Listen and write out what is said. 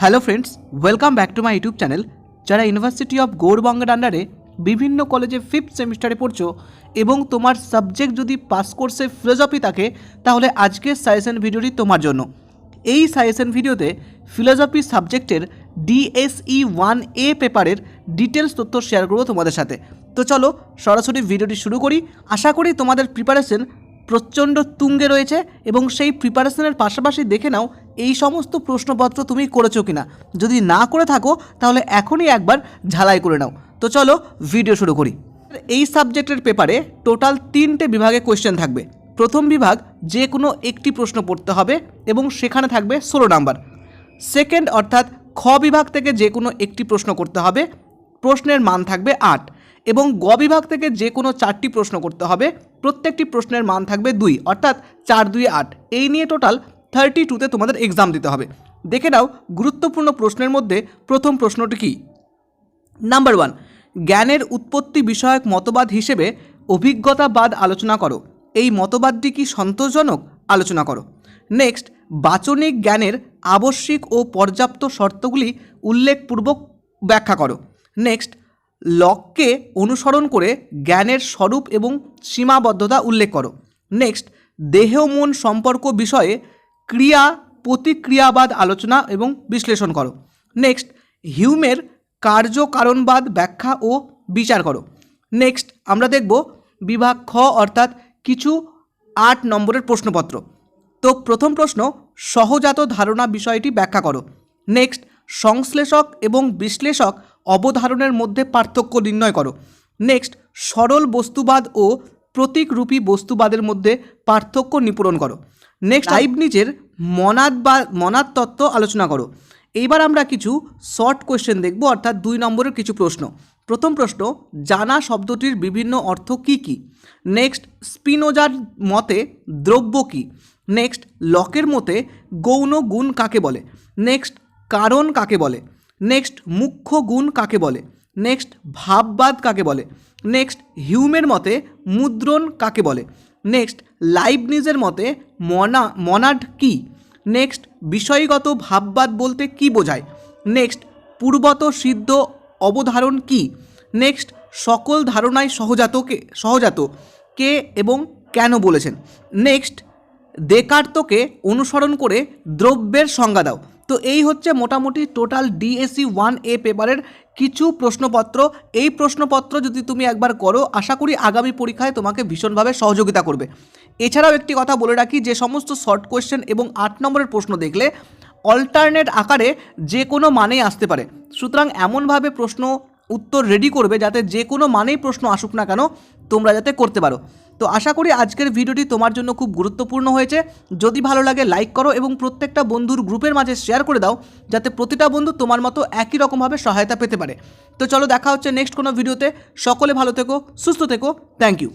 Hello friends welcome back to my YouTube channel যারা university of গৌরবঙ্গের আন্ডারে বিভিন্ন কলেজে ফিফথ সেমিস্টারে পড়ছো এবং তোমার সাবজেক্ট যদি পাস কোর্সে ফিলোজফি থাকে, তাহলে আজকের সাজেশন ভিডিওটি তোমার জন্য। এই সাজেশন ভিডিওতে ফিলোজফি সাবজেক্টের ডিএসই ওয়ান এ পেপারের ডিটেলস তথ্য শেয়ার করব তোমাদের সাথে। তো চলো, সরাসরি ভিডিওটি শুরু করি। আশা করি তোমাদের প্রিপারেশন প্রচণ্ড তুঙ্গে রয়েছে এবং সেই প্রিপারেশনের পাশাপাশি দেখে নাও এই সমস্ত প্রশ্নপত্র তুমি করেছ কিনা? যদি না করে থাকো, তাহলে এখনই একবার ঝালাই করে নাও। তো চলো ভিডিও শুরু করি। এই সাবজেক্টের পেপারে টোটাল তিনটে বিভাগে কোয়েশ্চেন থাকবে। প্রথম বিভাগ, যে কোনো একটি প্রশ্ন পড়তে হবে এবং সেখানে থাকবে ষোলো নাম্বার। সেকেন্ড অর্থাৎ খ বিভাগ থেকে যে কোনো একটি প্রশ্ন করতে হবে, প্রশ্নের মান থাকবে আট। এবং গ বিভাগ থেকে যে কোনো চারটি প্রশ্ন করতে হবে, প্রত্যেকটি প্রশ্নের মান থাকবে দুই, অর্থাৎ চার দুই আট। এই নিয়ে টোটাল থার্টি টুতে তোমাদের এক্সাম দিতে হবে। দেখে নাও, গুরুত্বপূর্ণ প্রশ্নের মধ্যে প্রথম প্রশ্নটি কী? নাম্বার ওয়ান জ্ঞানের উৎপত্তি বিষয়ক মতবাদ হিসেবে অভিজ্ঞতাবাদ আলোচনা করো। এই মতবাদটি কি সন্তোষজনক? আলোচনা করো। নেক্সট বাচনিক জ্ঞানের আবশ্যিক ও পর্যাপ্ত শর্তগুলি উল্লেখপূর্বক ব্যাখ্যা করো। নেক্সট লককে অনুসরণ করে জ্ঞানের স্বরূপ এবং সীমাবদ্ধতা উল্লেখ করো। নেক্সট দেহ মন সম্পর্ক বিষয়ে ক্রিয়া, প্রতিক্রিয়াবাদ আলোচনা এবং বিশ্লেষণ করো। নেক্সট হিউমের কার্যকারণবাদ ব্যাখ্যা ও বিচার করো। নেক্সট আমরা দেখব বিভাগ খ অর্থাৎ কিছু আট নম্বরের প্রশ্নপত্র। তো প্রথম প্রশ্ন, সহজাত ধারণা বিষয়টি ব্যাখ্যা করো। নেক্সট সংশ্লেষক এবং বিশ্লেষক অবধারণের মধ্যে পার্থক্য নির্ণয় করো। নেক্সট সরল বস্তুবাদ ও প্রতীকরূপী বস্তুবাদের মধ্যে পার্থক্য নিপূরণ করো। নেক্সট লাইভ নিজের মনাদ বা মনাদ তত্ত্ব আলোচনা করো। এইবার আমরা কিছু শর্ট কোয়েশ্চেন দেখব অর্থাৎ দুই নম্বরের কিছু প্রশ্ন। প্রথম প্রশ্ন জানা শব্দটির বিভিন্ন অর্থ কি কি? নেক্সট স্পিনোজার মতে দ্রব্য কি? নেক্সট লকের মতে গৌণ গুণ কাকে বলে? নেক্সট কারণ কাকে বলে? নেক্সট মুখ্য গুণ কাকে বলে? নেক্সট ভাববাদ কাকে বলে? নেক্সট হিউমের মতে মুদ্রণ কাকে বলে? নেক্সট লাইবনিজের মতে মনা মনাড কি? নেক্সট বিষয়গত ভাববাদ বলতে কি বোঝায়? নেক্সট পূর্বত সিদ্ধ অবধারণ কি? নেক্সট সকল ধারণায় সহজাতকে, সহজাত, কে এবং কেন বলেছেন? নেক্সট দেকার্তকে অনুসরণ করে দ্রব্যের সংজ্ঞা দাও। তো এই হচ্ছে মোটামুটি টোটাল ডিএসি ওয়ান এ পেপারের কিছু প্রশ্নপত্র। এই প্রশ্নপত্র যদি তুমি একবার করো, আশা করি আগামী পরীক্ষায় তোমাকে ভীষণভাবে সহযোগিতা করবে। এছাড়াও একটি কথা বলে রাখি, যে সমস্ত শর্ট কোয়েশ্চেন এবং আট নম্বরের প্রশ্ন দেখলে অল্টারনেট আকারে যে কোনো মানেই আসতে পারে। সুতরাং এমনভাবে প্রশ্ন উত্তর রেডি করবে যাতে যে কোনো মানেই প্রশ্ন আসুক না কেন তোমরা যাতে করতে পারো। তো আশা করি আজকের ভিডিওটি তোমার জন্য খুব গুরুত্বপূর্ণ হয়েছে। যদি ভালো লাগে লাইক করো এবং প্রত্যেকটা বন্ধুর গ্রুপের মাঝে শেয়ার করে দাও যাতে প্রতিটা বন্ধু তোমার মতো একই রকমভাবে সহায়তা পেতে পারে। তো চলো দেখা হচ্ছে নেক্সট কোনো ভিডিওতে সকলে ভালো থেকো, সুস্থ থেকো। Thank you